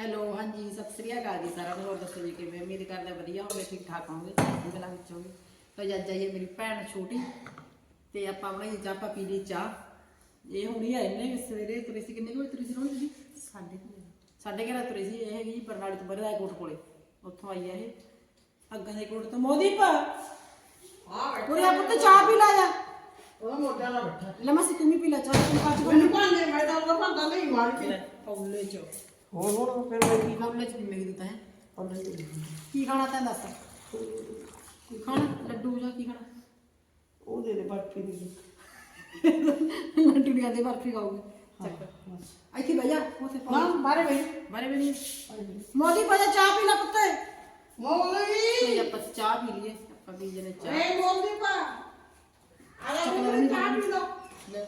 Hello ਹਾਂਜੀ ਸਤਿ ਸ੍ਰੀ ਅਕਾਲ ਜੀ ਸਾਰਿਆਂ ਨੂੰ। ਹੋਰ ਦੱਸੋ ਜੀ ਕਿਵੇਂ? ਉਮੀਦ ਕਰਦੇ ਹਾਂ ਵਧੀਆ ਹੋਵੇ ਠੀਕ ਠਾਕ ਹੋਵੇ ਕਲਾ ਵਿੱਚ ਹੋਵੇ ਤਾਂ ਅੱਜ ਆਈਏ ਮੇਰੀ ਭੈਣ ਛੋਟੀ ਤੇ ਆਪਾਂ ਬਣਾਈ ਚਾਹ ਆਪਾਂ ਪੀ ਲਈ ਚਾਹ। ਇਹ ਹੁਣੀ ਆਏ ਨੇ ਸਵੇਰੇ ਤੁਰੇ ਸੀ ਕਿੰਨੇ ਕੁ ਵਜੇ? ਤੁਰੇ ਸੀ ਰੋਣੀ ਜੀ? ਸਾਡੇ ਸਾਡੇ ਘਰ ਤੁਰੇ ਸੀ। ਇਹ ਹੈਗੀ ਜੀ ਬਰਨਾਲੇ ਤੋਂ ਬਰਦਾ ਕੋਟ ਕੋਲੇ। ਉੱਥੋਂ ਆਈ ਆ ਇਹ। ਅੱਗਾਂ ਦੇ ਕੋਟ ਤੋਂ ਮੋਦੀਪ। ਹਾਂ ਉਰੇ ਆ ਪੁੱਤ ਚਾਹ ਪੀ ਲੈ ਜਾ। ਉਹ ਮੋਟਾ ਨਾ ਬੈਠਾ। ਲਮਾ ਸੀ ਤੂੰ ਵੀ ਪੀ ਲੈ ਚਾਹ। ਤੂੰ ਕੱਚ ਮੈਨੂੰ ਭਾਂਡੇ ਮੈਂ ਤਾਂ ਉਹ ਭਾਂਡਾ ਨਹੀਂ ਮਾਰ ਕੇ। ਕੌਲੇ ਚ। ਹੋਰ ਹੋਰ ਫਿਰ ਮੈਂ ਕੀ ਕੌਲੇ ਚ ਨਹੀਂ ਦਿੱਤਾ ਹੈ। ਕਰਨਾ ਕੀ ਖਾਣਾ ਤੈਂ ਦੱਸ? ਕੀ ਖਾਣਾ? ਲੱਡੂ ਜਾਂ ਕੀ ਖਾਣਾ? ਉਹ ਦੇ ਦੇ ਬਰਫੀ ਦੀ ਲੱਡੂ ਦੀ ਆਦੇ ਬਰਫੀ ਖਾਓਗੇ। ਚੱਕ ਇੱਥੇ ਬਹਿ ਜਾ ਉੱਥੇ ਨਾ ਪਾ ਬਾਰੇ ਬਈ ਬਾਰੇ ਬਣੀ ਮੋਦੀ ਪਾ ਜਾ ਚਾਹ ਪੀ ਲੈ ਪੁੱਤੇ। ਮੋਲੀ ਤੇ ਆਪਾਂ ਚਾਹ ਪੀ ਲਈਏ। ਆਪਾਂ ਪੀ ਜਨੇ ਚਾਹ। ਏ ਮੋਲੀ ਪਾ। ਅਰੇ ਮੈਨੂੰ ਚਾਹ ਪੀ ਲਓ। ਲੈ।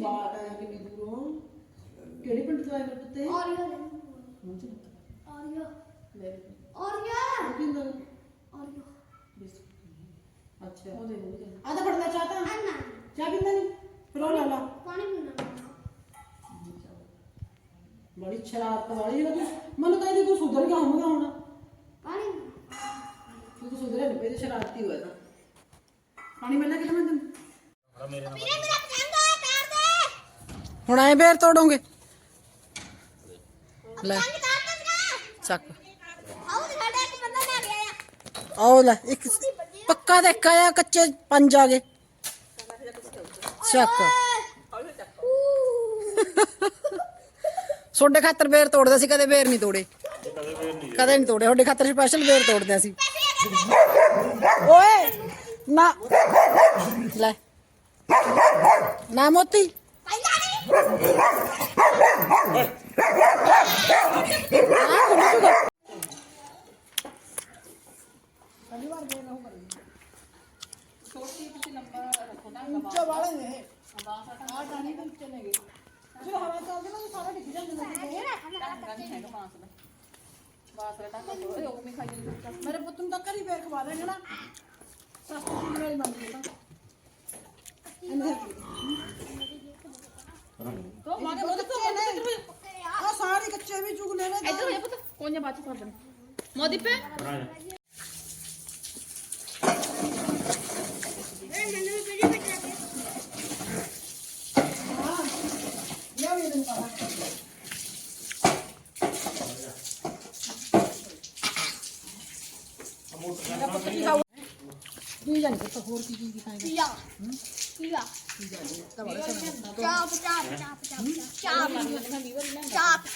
ਦੂਰੋਂ ਆਇਆ ਕਿੰਨੀ ਦੂਰੋਂ? ਕਿਹੜੇ ਪਿੰਡ ਤੋਂ ਆਏ ਮੇਰੇ ਪੁੱਤੇ? Oreo. ਹੁਣ ਜੀ Oreo. ਲੈ। Oreo. ਕੀ ਹੁੰਦਾ Oreo. ਅੱਛਾ ਉਹਦੇ ਮੂੰਹ ਆ ਤਾਂ ਫੜਨਾ ਚਾਹਤਾ Anna. ਚਾਹ ਪੀਂਦਾ ਨਹੀਂ? ਫਿਰ ਉਹ ਲਾ ਲਾ। ਪਾਣੀ ਪੀਣਾ ਬੜੀ ਸ਼ਰਾਰਤ ਵਾਲੀ ਹੈ ਤੂੰ। ਮੈਨੂੰ ਤਾਂ ਇਹਦੀ ਤੂੰ ਸੁਧਰ ਗਿਆ ਹੋਵੇਗਾ ਹੁਣ। ਪਾਣੀ ਤੂੰ ਤਾਂ ਸੁਧਰਿਆ ਨਹੀਂ ਪਈ ਤੇ ਸ਼ਰਾਰਤੀ ਹੋਇਆ ਤਾਂ ਪਾਣੀ ਮਿਲਣਾ ਕਿਹੜਾ ਮੈਂ ਤੈਨੂੰ? ਵੀਰੇ ਮੇਰਾ ਪਤੰਗ ਦੇ ਹੁਣ ਆਏ ਬੇਰ ਤੋੜੋਗੇ। ਲੈ। ਚੱਕ। ਆਓ ਲੈ ਇੱਕ ਪੱਕਾ ਤੇ ਇੱਕ ਆਇਆ ਕੱਚੇ ਪੰਜ ਆ ਗਏ। ਚੱਕ। ਸੋਡੇ ਖਾਤਰ ਬੇਰ ਤੋੜਦੇ ਸੀ ਕਦੇ ਬੇਰ ਨਹੀਂ ਤੋੜੇ। ਕਦੇ ਨਹੀਂ ਤੋੜੇ ਤੁਹਾਡੇ ਖਾਤਰ ਸਪੈਸ਼ਲ ਬੇਰ ਤੋੜਦੇ ਸੀ। ਓਏ ਨਾ। ਲੈ। ਨਾ ਮੋਤੀ। ਪਹਿਲਾਂ ਨਹੀਂ ਆ ਖੁੱਲ ਜੂਗਾ ਉੱਚਾ ਵਾਲੇ ਨੇ ਇਹ ਆ ਟਾਣੀ ਦੇ ਉੱਚੇ ਨੇਗੇ ਜਦੋਂ ਹਵਾ ਚੱਲਦੀ ਨਾ ਤਾਂ ਮੇਰੇ ਤਾਂ ਤਾਂ ਤੋ ਮੋਦ ਤੋਂ ਆ। ਸਾਰੇ ਕੱਚੇ ਵੀ ਚੁਗ ਲੈਣੇ ਤਾਂ। ਇੱਧਰ ਹੋ ਪੁੱਤ ਕੋਈਆਂ ਬਾਤ ਕਰ ਦੇਣੀ। ਮੋਦੀ ਪੇ। ਇਹ ਮੈਨੂੰ ਵੀ ਵੀਡੀਓ ਵਿੱਚ ਰੱਖ ਹਾਂ ਇਹ ਵੀ ਇਹਨੂੰ ਪਾ ਮੇਰਾ ਪੁੱਤ ਕੀ ਖਾਊ ਕੀ ਜਾਣੀ ਪੁੱਤ ਹੋਰ ਕੀ ਕੀ ਖਾਏਗਾ ਪੀਆ ਪੀਆ ਤਾਂ ਬੜਾ ਸੋਹਣਾ ਚਾਪ ਚਾਪ ਚਾਪ ਚਾਪ ਚਾਪ ਚਾਪ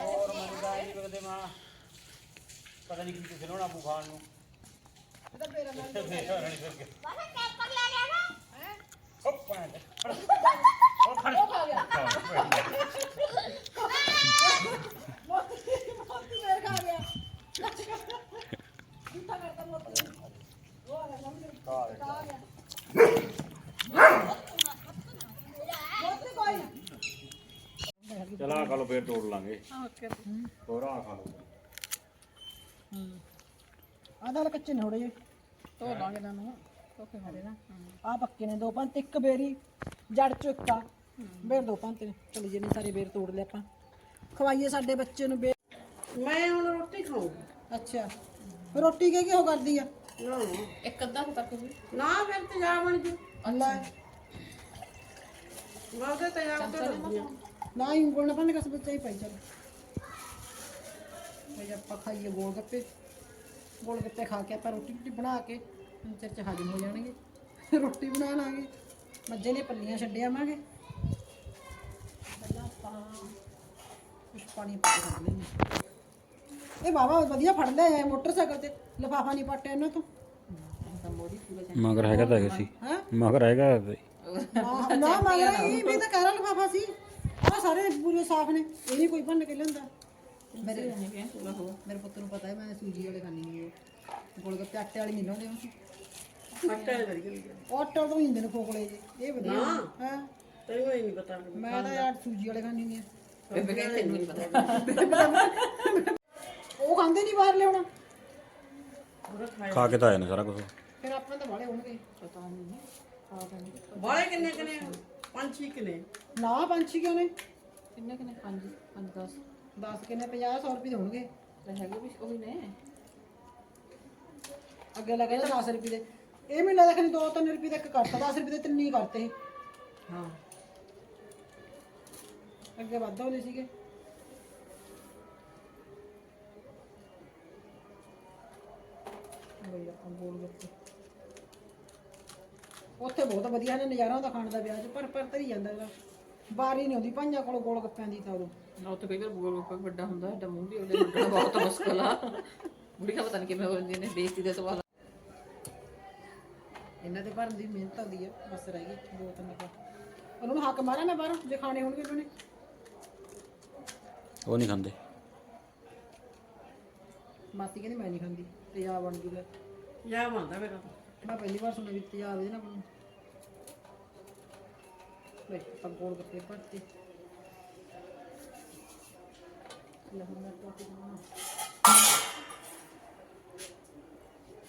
ਹੋਰ ਮੰਗਦਾ ਨਹੀਂ ਬਗਦੇ ਮਾਂ ਪਤਾ ਨਹੀਂ ਕੀ ਕਿਸੇ ਨੂੰ ਨਾ ਖਾਣ ਨੂੰ। ਇਹਦਾ ਫੇਰ ਨਾਲ ਫੇਰ ਹੱਪ ਪਾਣ ਦੇ। ਉਹ ਖੜ ਉਹ ਖਾ ਗਿਆ ਚਲਾ ਖਾ ਲੋ ਫੇਰ ਤੋੜ ਲਾਂਗੇ। ਹੋਰ ਆ ਖਾ ਲੋ ਆਹ ਤਾਂ ਕੱਚੇ ਨੇ ਥੋੜੇ ਜਿਹੇ। ਧੋ ਲਾਂਗੇ ਇਹਨਾਂ ਨੂੰ। ਧੋਕੇ ਮਾਰੇ ਨਾ। ਆ ਪੱਕੇ ਨੇ ਦੋ ਪੰਤ ਇੱਕ ਬੇਰੀ ਜੜ ਚੋਂ ਇੱਕਾ ਬੇਰ ਦੋ ਪੰਤ ਨੇ। ਚਲੋ ਜਿੰਨੇ ਸਾਰੇ ਬੇਰ ਤੋੜ ਲਏ ਆਪਾਂ। ਖਵਾਈਏ ਸਾਡੇ ਬੱਚੇ ਨੂੰ ਬੇਰ। ਮੈਂ ਹੁਣ ਰੋਟੀ ਖਾਊਂਗੀ ਅੱਛਾ। ਰੋਟੀ ਕੇ ਕੀ ਹੋ ਕਰਦੀ ਆ? ਨਾ। ਇੱਕ ਅੱਧਾ ਕੁ ਤੱਕ ਵੀ ਨਾ ਫਿਰ ਤੇ ਜਾ ਬਣ ਜੂ। ਅੱਲਾ ਮੈਂ ਉਹਦੇ ਤੇ ਜਾ ਪੰਨ ਕਸ ਬੱਚਾ ਹੀ ਪਾਈ ਚਲ। ਤੇ ਆਪਾਂ ਖਾਈਏ ਗੋਲ ਗੱਪੇ ਗੋਲ ਗੱਪੇ ਖਾ ਕੇ ਆਪਾਂ ਰੋਟੀ ਰੋਟੀ ਬਣਾ ਕੇ ਚਿਰ ਚ ਹਜਮ ਹੋ ਜਾਣਗੇ। ਰੋਟੀ ਬਣਾ ਲਾਂਗੇ ਮੱਝੇ ਨੇ ਪੱਲੀਆਂ ਛੱਡ ਆਵਾਂਗੇ। ਪਹਿਲਾਂ ਆਪਾਂ ਕੁਛ ਪਾਣੀ ਪਾ ਕੇ ਰੱਖ ਲੈਂਦੇ ਇਹ ਬਾਬਾ ਵਧੀਆ ਫੜਦਾ ਹੈ ਮੋਟਰਸਾਈਕਲ ਤੇ ਲਫਾਫਾ ਨਹੀਂ ਪੱਟਿਆ ਇਹਨਾਂ ਤੋਂ। ਮਗਰ ਹੈਗਾ ਤਾਂ ਹੈਗਾ ਸੀ। ਹੈ? ਮਗਰ ਹੈਗਾ ਨਾ ਮਗਰ ਇਹ ਵੀ ਤਾਂ ਕਹਿ ਰਹਾ ਲਫਾਫਾ ਸੀ। ਸਾਰੇ ਪੂਰੇ ਸਾਫ਼ ਨੇ ਇਹ ਨਹੀਂ ਕੋਈ ਭੰਨ ਕੇ ਲੈਂਦਾ ਮੇਰੇ ਮੇਰੇ ਪੁੱਤ ਨੂੰ ਪਤਾ ਹੈ ਮੈਂ ਸੂਜੀ ਵਾਲੇ ਖਾਣੀ ਨਹੀਂ ਇਹ ਗੋਲ ਗੱਪੇ ਆਟੇ ਵਾਲੀ ਨਹੀਂ ਲਾਉਂਦੇ ਅਸੀਂ ਆਟਾ ਦੇ ਕਰੀ ਉਹ ਆਟਾ ਤੋਂ ਹੀ ਹੁੰਦੇ ਨੇ ਜੇ ਇਹ ਵਧੀਆ। ਹਾਂ। ਤੈਨੂੰ ਹੀ ਨਹੀਂ ਪਤਾ ਮੈਂ ਤਾਂ ਯਾਰ ਸੂਜੀ ਵਾਲੇ ਖਾਣੀ ਨਹੀਂ ਬੇਬੇ ਕਹਿੰਦੀ ਤੈਨੂੰ ਨਹੀਂ ਪਤਾ। ਉਹ ਖਾਂਦੇ ਨਹੀਂ ਬਾਹਰ ਲਿਆਉਣਾ। ਖਾ ਕੇ ਤਾਂ ਆਇਆ ਨੇ ਸਾਰਾ ਕੁਝ ਫਿਰ ਆਪਣੇ ਤਾਂ ਵਾਲੇ ਹੋਣਗੇ। ਬਾਲੇ ਕਿੰਨੇ ਕਿੰਨੇ ਪੰਜ ਛੇ ਕਿੰਨੇ ਨਾ। ਪੰਛੀ ਕਿਉਂ ਨੇ? ਕਿੰਨੇ ਕਿੰਨੇ? 5 5 10 10 ਕਿੰਨੇ? 50 100 ਰੁਪਏ ਦੇ ਹੋਣਗੇ। ਤੇ ਹੈਗੇ ਵੀ ਉਹੀ ਨੇ। ਅੱਗੇ ਲੱਗੇ 10 ਰੁਪਏ ਦੇ। ਇਹ ਮੈਨੂੰ ਲੱਗਦਾ ਕਿ 2-3 ਰੁਪਏ ਦਾ ਇੱਕ ਕਰਤਾ 10 ਰੁਪਏ ਦੇ ਤਿੰਨ ਹੀ ਕਰਤੇ ਹਾਂ। ਅੱਗੇ ਵੱਧ ਹੁੰਦੇ ਸੀਗੇ। ਬਈ ਆਪਾਂ ਬੋਲ ਗੱਪੇ ਉੱਥੇ ਬਹੁਤ ਵਧੀਆ ਨੇ ਨਜ਼ਾਰਾ ਹੁੰਦਾ ਖਾਣ ਦਾ ਵਿਆਹ 'ਚ ਪਰ ਪਰ ਤਰੀ ਜਾਂਦਾ ਇਹਦਾ ਬਾਰੀ ਨਹੀਂ ਆਉਂਦੀ ਪੰਜਾਂ ਕੋਲ ਗੋਲ ਗੱਪਿਆਂ ਦੀ ਤਾਂ ਉਦੋਂ ਨਾ ਉੱਥੇ ਕਈ ਵਾਰ ਬੂਗਲ ਉੱਪਰ ਵੱਡਾ ਹੁੰਦਾ ਐਡਾ ਮੂੰਹ ਵੀ ਉਹਦੇ ਵੱਡਾ ਬਹੁਤ ਮੁਸ਼ਕਲ ਆ। ਬੁੜੀ ਕਾ ਪਤਾ ਨਹੀਂ ਕਿਵੇਂ ਹੋ ਜਾਂਦੀ ਨੇ ਬੇਇੱਜ਼ਤੀ ਦੇ ਸਵਾਲ। ਇਹਨਾਂ ਦੇ ਭਰਨ ਦੀ ਮਿਹਨਤ ਆਉਂਦੀ ਹੈ ਬਸ ਰਹਿ ਗਈ ਦੋ ਤਿੰਨ ਕੁ ਉਹਨਾਂ ਨੂੰ ਹੱਕ ਮਾਰਾਂ ਮੈਂ ਬਾਹਰੋਂ ਜੇ ਖਾਣੇ ਹੋਣਗੇ ਉਹਨਾਂ। ਨੇ ਉਹ ਨਹੀਂ ਖਾਂਦੇ। ਮਾਸੀ ਕਹਿੰਦੀ ਮੈਂ ਨਹੀਂ ਖਾਂਦੀ ਤੇਜ਼ਾਬ ਬਣ ਜੂਗਾ। ਯਾ ਬੰਦਾ ਮੇਰਾ ਮੈਂ ਪਹਿਲੀ ਵਾਰ ਸੁਣਿਆ ਵੀ ਤੇਜ਼ਾਬ ਇਹਦੇ ਨਾਲ ਬਣੂ। ਲੈ ਆਪਾਂ ਗੋਲ ਗੱਪੇ ਭਰਤੇ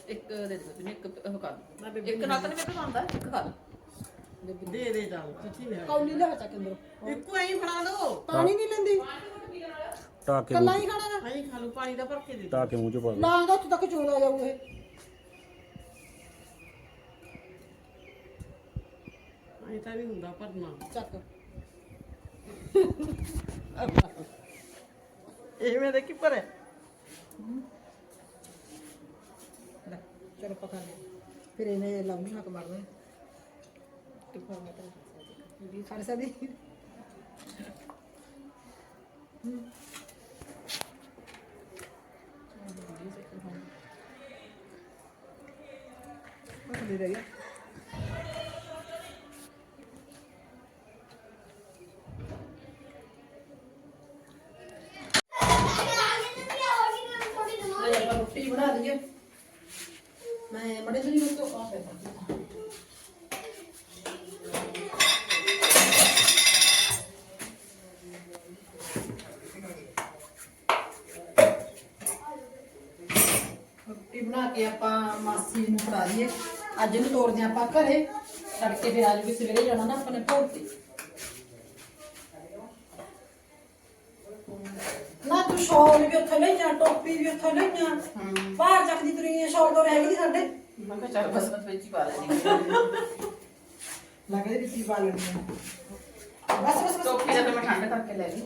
ਇੱਕ ਦੇ ਦੇ ਤੈਨੂੰ ਇੱਕ ਉਹ ਕਰ ਦੇ। ਇੱਕ ਨਾਲ ਤਾਂ ਨਹੀਂ ਬੇਬੇ ਬਣਦਾ ਇੱਕ ਖਾ ਲੈ ਦੇ ਦੇ ਚੱਲ ਤੁਸੀਂ ਲੈ ਕੌਲੀ ਲੈ ਚੱਕ ਅੰਦਰ ਇੱਕੋ ਐਂ ਫੜਾ ਦੋ ਪਾਣੀ ਨਹੀਂ ਲੈਂਦੀ ਟਾ ਕੇ ਕੱਲਾ ਹੀ ਖਾਣਾ ਗਾ। ਐਂ ਖਾ ਲਓ ਪਾਣੀ ਦਾ ਭਰ ਕੇ ਦੇ ਦਿਓ। ਟਾ ਕੇ ਮੂੰਹ ਚ ਪਾ ਦੇ ਲਾਂਗਾ ਉੱਥੇ ਤੱਕ ਚੋਲ ਆ ਜਾਊ ਇਹ ਐਂ ਤਾਂ ਨਹੀਂ ਹੁੰਦਾ ਭਰਨਾ। ਚੱਕ। ਇਹ ਦੇ ਕੀ ਭਰੇ ਲੈ ਚਲੋ ਪਕਾ ਲੈ ਫਿਰ ਇਹਨੇ ਲਾਉਂਗੀ ਹੱਕ ਮਾਰਨਾ ਸਾਡੇ। ਸਾਡੀ ਉਹ ਲੈ ਰਹੀ ਲੈ ਆਪਾਂ ਰੋਟੀ ਬਣਾ ਦਈਏ। ਮੈਂ ਮੜੇ ਤੋਂ ਨਹੀਂ ਤੋਂ ਆ ਪਿਆ ਰੋਟੀ ਬਣਾ ਕੇ ਆਪਾਂ ਮਾਸੀ ਨੂੰ ਫੜਾ ਦਈਏ। ਅੱਜ ਨੂੰ ਤੋਰਦੇ ਹਾਂ ਆਪਾਂ ਘਰੇ। ਤੜਕੇ ਫਿਰ ਆ ਵੀ ਸਵੇਰੇ ਜਾਣਾ ਨਾ ਆਪਣੇ ਭੋਗ ਤੇ ਨਾ ਤੂੰ ਸ਼ੌਲ ਵੀ ਉੱਥੇ ਲੈ ਜਾ ਟੋਪੀ ਵੀ ਉੱਥੇ ਲੈ ਜਾ। ਬਾਹਰ ਚੱਕਦੀ ਤੁਰੀ ਹੈ ਸ਼ੌਲ ਤੋਂ ਰਹਿ ਗਈ ਸਾਡੇ। ਮੈਂ ਕਿਹਾ ਚੱਲ ਬਸ ਮਤ ਵਿੱਚ ਹੀ ਪਾ ਲੈਣੀ ਲੱਗਦੇ ਵੀ ਕੀ ਪਾ ਲੈਣੀ ਹੈ ਬਸ ਬਸ ਬਸ। ਟੋਪੀ ਦਾ ਤਾਂ ਮੈਂ ਠੰਡ ਕਰਕੇ ਲੈ ਲਈ।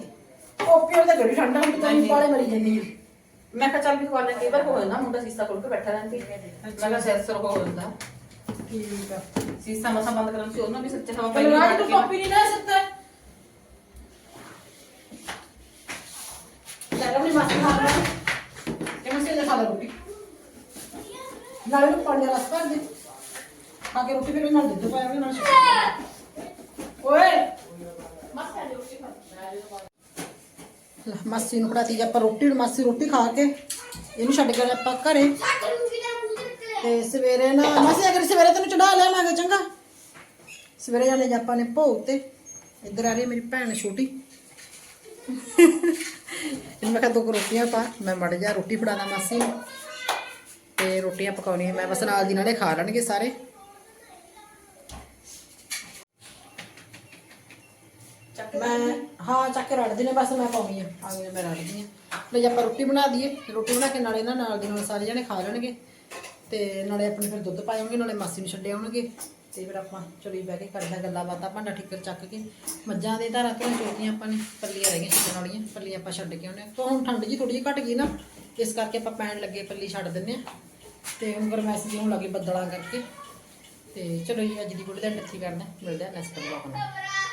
ਟੋਪੀ ਉਹਦੇ ਗੜੀ ਠੰਡਾ ਹੁੰਦੀ ਤਾਂ ਹਾਂਜੀ। ਪਾਲੇ ਮਰੀ ਜਾਂਦੀ ਹੈ ਮੈਂ ਕਿਹਾ ਚੱਲ ਵੀ ਖਵਾ ਲੈ ਕਈ ਵਾਰ ਹੋ ਜਾਂਦਾ ਮੁੰਡਾ ਸੀਸਾ ਖੋਲ ਕੇ ਬੈਠਾ ਰਹਿੰਦੀ ਮੈਂ ਕਿਹਾ ਸਿਰ ਸੁਰ ਹੋ ਜਾਂਦਾ। ਠੀਕ ਆ। ਸੀਸਾ ਮਸਾ ਬੰਦ ਕਰਨ ਸੀ ਉਹਨਾਂ ਵੀ ਸੱਚੇ ਹਵਾ ਚਲੋ ਰਾਜ ਟੋਪੀ ਨਹੀਂ ਲੈ ਸਕਦਾ। ਲੈ ਆਪਣੀ ਮਾਸੀ ਖਾ ਲੈ ਇਹ ਮਸੇ ਲੈ ਖਾ ਲੈ ਰੋਟੀ ਨਾਲੇ ਨੂੰ ਪਾਣੀ ਦਾ ਰਸ ਭਰ ਦੇ ਖਾ ਕੇ ਮਾਸੀ ਨੂੰ ਫੜਾਤੀ ਆਪਾਂ ਰੋਟੀ ਮਾਸੀ ਰੋਟੀ ਖਾ ਕੇ ਇਹਨੂੰ ਛੱਡ ਕੇ ਆਪਾਂ ਘਰੇ ਤੇ ਸਵੇਰੇ ਨਾ ਮਾਸੀ ਅਗਰ ਸਵੇਰੇ ਤੈਨੂੰ ਚੜਾ ਲਿਆਵਾਂਗੇ ਚੰਗਾ। ਸਵੇਰੇ ਜਾਣੇ ਆਪਾਂ ਨੇ ਭੋਗ ਤੇ, ਇੱਧਰ ਆ ਰਹੀ ਮੇਰੀ ਭੈਣ ਛੋਟੀ। ਇਹਨੂੰ ਮੈਂ ਕਿਹਾ ਦੋ ਕੁ ਰੋਟੀਆਂ ਪਾ ਮੈਂ ਮੜ ਜਾ ਰੋਟੀ ਫੜਾਣਾ ਮਾਸੀ ਨੂੰ। ਤੇ ਰੋਟੀਆਂ ਪਕਾਉਣੀਆਂ ਮੈਂ ਬਸ ਨਾਲ ਦੀ ਨਾਲੇ ਖਾ ਲੈਣਗੇ ਸਾਰੇ। ਮੈਂ ਹਾਂ ਚੱਕ ਰੜਦੀ ਨੇ ਬਸ ਮੈਂ ਪਾਉਣੀ ਆ ਆ ਗਈ ਮੈਂ ਰੜਦੀ ਆ ਲੈ ਜੇ ਆਪਾਂ ਰੋਟੀ ਬਣਾ ਦਈਏ ਰੋਟੀ ਬਣਾ ਕੇ ਨਾਲੇ ਨਾ ਨਾਲ ਦੀ ਨਾਲ ਸਾਰੇ ਜਣੇ ਖਾ ਲੈਣਗੇ। ਤੇ ਨਾਲੇ ਆਪਣੇ ਫਿਰ ਦੁੱਧ ਪਾਏਵਾਂਗੇ ਨਾਲੇ ਮਾਸੀ ਨੂੰ ਛੱਡੇ ਆਉਣਗੇ। ਤੇ ਫਿਰ ਆਪਾਂ ਚਲੀ ਬਹਿ ਕੇ ਕਰਦੇ ਹਾਂ ਗੱਲਾਂ ਬਾਤਾਂ, ਭਾਂਡਾ ਠਿੱਕਰ ਚੱਕ ਕੇ ਮੱਝਾਂ ਦੇ ਧਾਰਾਂ ਤੋਂ ਚੋਤੀਆਂ ਆਪਾਂ ਨੇ, ਪੱਲੀਆਂ ਰਹਿ ਗਈਆਂ ਛੱਡਣ ਵਾਲੀਆਂ, ਪੱਲੀਆਂ ਆਪਾਂ ਛੱਡ ਕੇ ਆਉਂਦੇ ਆ। ਤਾਂ ਹੁਣ ਠੰਡ ਜੀ ਥੋੜੀ ਜਿਹੀ ਘਟ ਗਈ ਨਾ, ਇਸ ਕਰਕੇ ਆਪਾਂ ਪੈਣ ਲੱਗੇ ਪੱਲੀ ਛੱਡ ਦਿੰਨੇ ਆ ਤੇ ਹੁਣ ਗਰਮੈਸ ਜੀ ਹੋਣ ਲੱਗੀ ਬੱਦਲਾਂ ਕਰਕੇ ਤੇ ਚਲੋ ਜੀ, ਅੱਜ ਦੀ ਵੀਡੀਓ ਦਾ ਨੱਥੀ ਕਰਦੇ ਹਾਂ। ਮਿਲਦੇ ਆ ਨੈਕਸਟ ਵਲੌਗ ਨਾਲ